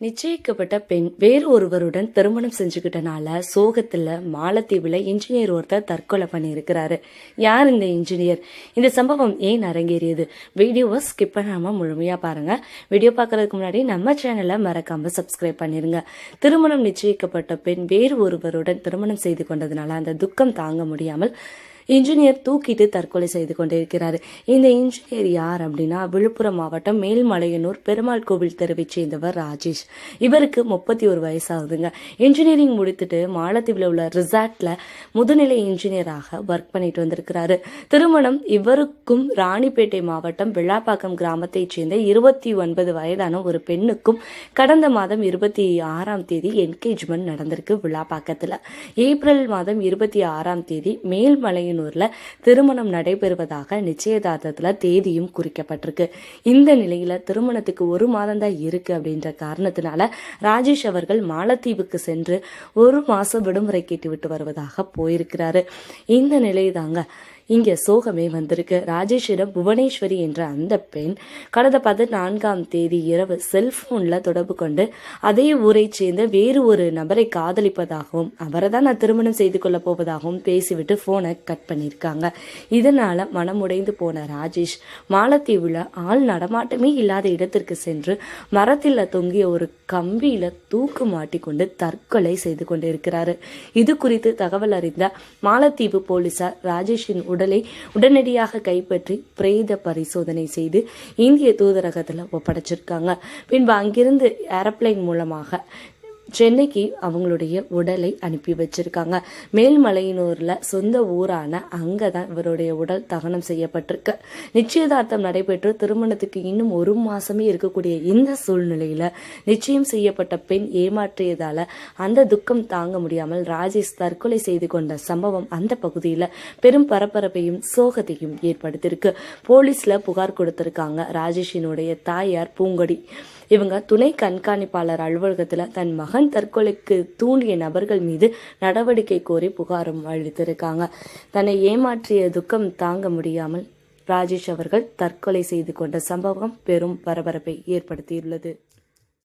நிச்சயிக்கப்பட்ட பெண் வேறு ஒருவருடன் திருமணம் செஞ்சுக்கிட்டனால சோகத்துல மாலத்தீவுல இன்ஜினியர் ஒருத்தர் தற்கொலை பண்ணியிருக்கிறாரு. யார் இந்த இன்ஜினியர் இந்த சம்பவம் ஏன் அரங்கேறியது? வீடியோவை ஸ்கிப் பண்ணாம முழுமையா பாருங்க. வீடியோ பார்க்கறதுக்கு முன்னாடி நம்ம சேனலை மறக்காம சப்ஸ்கிரைப் பண்ணிருங்க. திருமணம் நிச்சயிக்கப்பட்ட பெண் வேறு ஒருவருடன் திருமணம் செய்து கொண்டதுனால அந்த துக்கம் தாங்க முடியாமல் இன்ஜினியர் தூக்கிட்டு தற்கொலை செய்து கொண்டிருக்கிறார். இந்த இன்ஜினியர் யார் அப்படின்னா விழுப்புரம் மாவட்டம் மேல்மலையனூர் பெருமாள் கோவில் தெருவை சேர்ந்தவர் ராஜேஷ். இவருக்கு முப்பத்தி ஒரு வயசாகுதுங்க. இன்ஜினியரிங் முடித்துட்டு மாலத்தீவில் உள்ள ரிசார்ட்ல முதுநிலை இன்ஜினியராக ஒர்க் பண்ணிட்டு வந்திருக்கிறாரு. திருமணம் இவருக்கும் ராணிப்பேட்டை மாவட்டம் விழாப்பாக்கம் கிராமத்தைச் சேர்ந்த இருபத்தி ஒன்பது வயதான ஒரு பெண்ணுக்கும் கடந்த மாதம் இருபத்தி ஆறாம் தேதி என்கேஜ்மெண்ட் நடந்திருக்கு விழாப்பாக்கத்தில் ஏப்ரல் மாதம் இருபத்தி ஆறாம் தேதி பழையனூரில் திருமணம் நடைபெறுவதாக நிச்சயதார்த்தத்தில் தேதியும் குறிக்கப்பட்டிருக்கு. இந்த நிலையில திருமணத்துக்கு ஒரு மாதம் தான் இருக்கு அப்படின்ற காரணத்தினால ராஜேஷ் அவர்கள் மாலத்தீவுக்கு சென்று ஒரு மாசம் விடுமுறை கேட்டு விட்டு வருவதாக போயிருக்கிறாரு. இந்த நிலைதாங்க இங்கே சோகமே வந்திருக்கு. ராஜேஷிடம் புவனேஸ்வரி என்ற அந்த பெண் கடந்த பதினான்காம் தேதி இரவு செல்போன்ல தொடர்பு கொண்டு அதே ஊரைச் சேர்ந்த வேறு ஒரு நபரை காதலிப்பதாகவும் அவரை தான் நான் திருமணம் செய்து கொள்ள போவதாகவும் பேசிவிட்டு போனை கட் பண்ணியிருக்காங்க. இதனால மனமுடைந்து போன ராஜேஷ் மாலத்தீவுல ஆள் நடமாட்டமே இல்லாத இடத்திற்கு சென்று மரத்தில் தொங்கிய ஒரு கம்பியில தூக்கு மாட்டிக்கொண்டு தற்கொலை செய்து கொண்டிருக்கிறாரு. இது குறித்து தகவல் அறிந்த மாலத்தீவு போலீசார் ராஜேஷின் உடலை உடனடியாக கைப்பற்றி பிரேத பரிசோதனை செய்து இந்திய தூதரகத்தில் ஒப்படைச்சிருக்காங்க. பின்பு அங்கிருந்து ஏரோப்ளைன் மூலமாக சென்னைக்கு அவங்களுடைய உடலை அனுப்பி வச்சிருக்காங்க. மேல்மலையனூர்ல சொந்த ஊரான அங்கே தான் இவருடைய உடல் தகனம் செய்யப்பட்டிருக்கு. நிச்சயதார்த்தம் நடைபெற்று திருமணத்துக்கு இன்னும் ஒரு மாசமே இருக்கக்கூடிய இந்த சூழ்நிலையில நிச்சயம் செய்யப்பட்ட பெண் ஏமாற்றியதால அந்த துக்கம் தாங்க முடியாமல் ராஜேஷ் தற்கொலை செய்து கொண்ட சம்பவம் அந்த பகுதியில பெரும் பரபரப்பையும் சோகத்தையும் ஏற்படுத்தியிருக்கு. போலீஸ்ல புகார் கொடுத்திருக்காங்க ராஜேஷினுடைய தாயார் பூங்கொடி. இவங்க துணை கண்காணிப்பாளர் அலுவலகத்தில் தன் மகன் தற்கொலைக்கு தூண்டிய நபர்கள் மீது நடவடிக்கை கோரி புகாரும் அளித்திருக்காங்க. தன்னை ஏமாற்றிய துக்கம் தாங்க முடியாமல் ராஜேஷ் அவர்கள் தற்கொலை செய்து கொண்ட சம்பவம் பெரும் பரபரப்பை ஏற்படுத்தியுள்ளது.